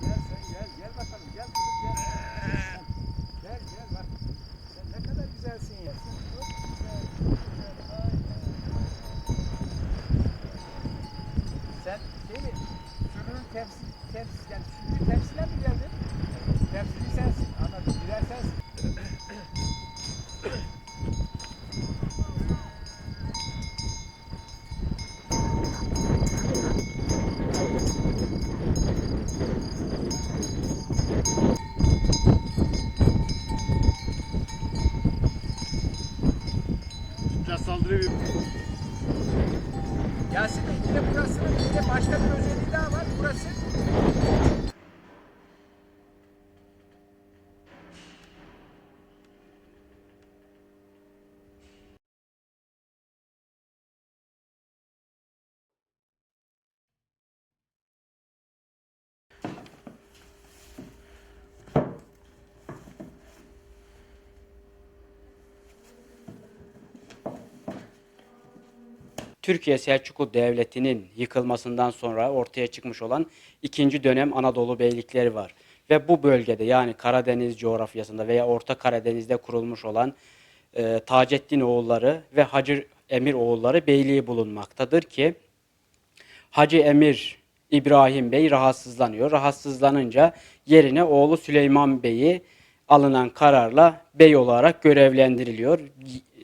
Gel sen. Biraz saldırıyor. Yasin Bey bir burasının bir de başka bir özelliği daha var. Burası Türkiye Selçuklu Devleti'nin yıkılmasından sonra ortaya çıkmış olan ikinci dönem Anadolu beylikleri var. Ve bu bölgede yani Karadeniz coğrafyasında veya Orta Karadeniz'de kurulmuş olan e, Taceddin oğulları ve Hacı Emir oğulları beyliği bulunmaktadır ki Hacı Emir İbrahim Bey rahatsızlanıyor. Rahatsızlanınca yerine oğlu Süleyman Bey'i alınan kararla bey olarak görevlendiriliyor.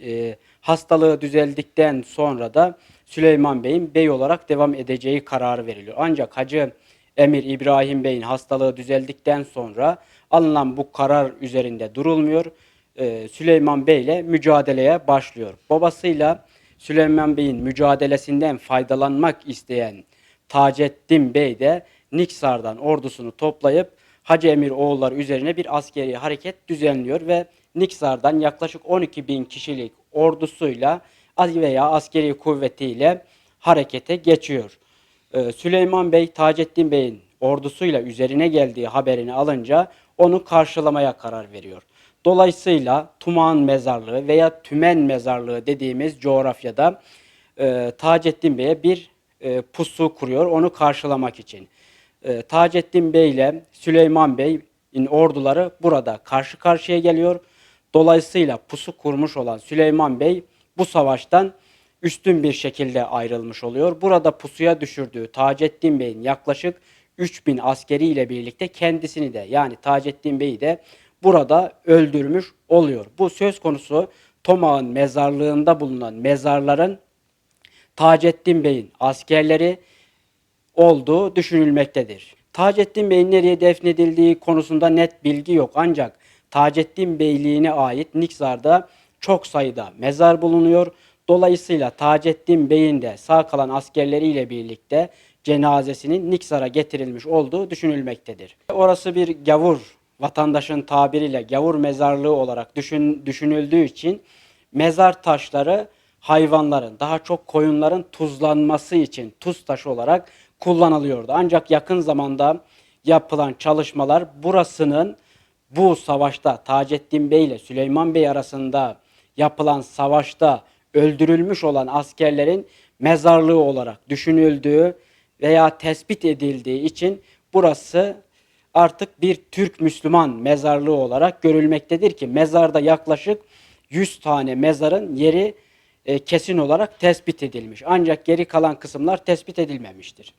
E, hastalığı düzeldikten sonra da Süleyman Bey'in bey olarak devam edeceği kararı veriliyor. Ancak Hacı Emir İbrahim Bey'in hastalığı düzeldikten sonra alınan bu karar üzerinde durulmuyor. E, Süleyman Bey ile mücadeleye başlıyor. Babasıyla Süleyman Bey'in mücadelesinden faydalanmak isteyen Taceddin Bey de Niksar'dan ordusunu toplayıp Hacı Emir oğulları üzerine bir askeri hareket düzenliyor ve Niksar'dan yaklaşık 12 bin kişilik ordusuyla veya askeri kuvvetiyle harekete geçiyor. Ee, Süleyman Bey Taceddin Bey'in ordusuyla üzerine geldiği haberini alınca onu karşılamaya karar veriyor. Dolayısıyla Tuman Mezarlığı veya Tümen Mezarlığı dediğimiz coğrafyada e, Taceddin Bey'e bir e, pusu kuruyor onu karşılamak için. E, Taceddin Bey ile Süleyman Bey'in orduları burada karşı karşıya geliyor. Dolayısıyla pusu kurmuş olan Süleyman Bey bu savaştan üstün bir şekilde ayrılmış oluyor. Burada pusuya düşürdüğü Taceddin Bey'in yaklaşık 3000 askeri ile birlikte kendisini de yani Taceddin Bey'i de burada öldürmüş oluyor. Bu söz konusu Tomağ'ın mezarlığında bulunan mezarların Taceddin Bey'in askerleri olduğu düşünülmektedir. Taceddin Bey'in nereye defnedildiği konusunda net bilgi yok ancak Taceddin Beyliğine ait Niksar'da çok sayıda mezar bulunuyor. Dolayısıyla Taceddin Bey'in de sağ kalan askerleriyle birlikte cenazesinin Niksar'a getirilmiş olduğu düşünülmektedir. Orası bir gavur vatandaşın tabiriyle gavur mezarlığı olarak düşün, düşünüldüğü için mezar taşları hayvanların, daha çok koyunların tuzlanması için tuz taşı olarak kullanılıyordu. Ancak yakın zamanda yapılan çalışmalar burasının bu savaşta Taceddin Bey ile Süleyman Bey arasında yapılan savaşta öldürülmüş olan askerlerin mezarlığı olarak düşünüldüğü veya tespit edildiği için burası artık bir Türk Müslüman mezarlığı olarak görülmektedir ki mezarda yaklaşık 100 tane mezarın yeri e, kesin olarak tespit edilmiş. Ancak geri kalan kısımlar tespit edilmemiştir.